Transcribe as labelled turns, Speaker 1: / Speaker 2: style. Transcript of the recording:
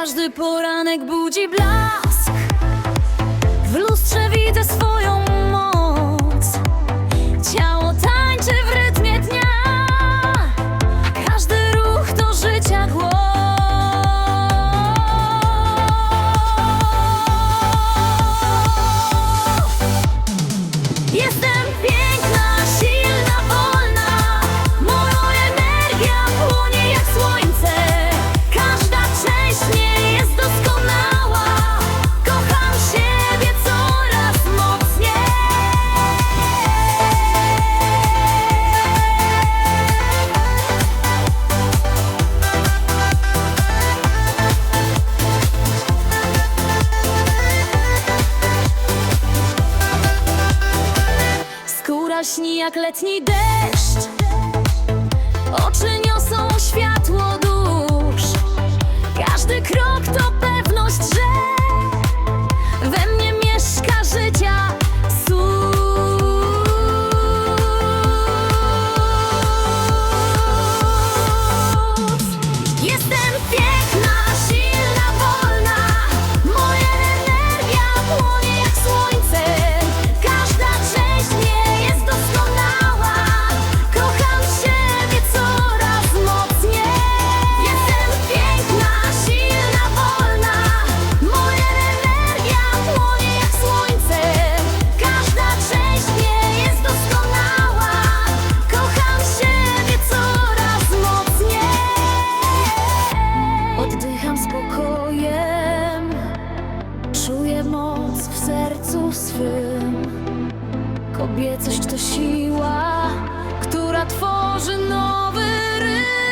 Speaker 1: Każdy poranek budzi blask pieśni jak letni deszcz. Oczy niosą światło dusz. Każdy krok to pewność, że tym. Kobiecość to siła, która tworzy nowy ryb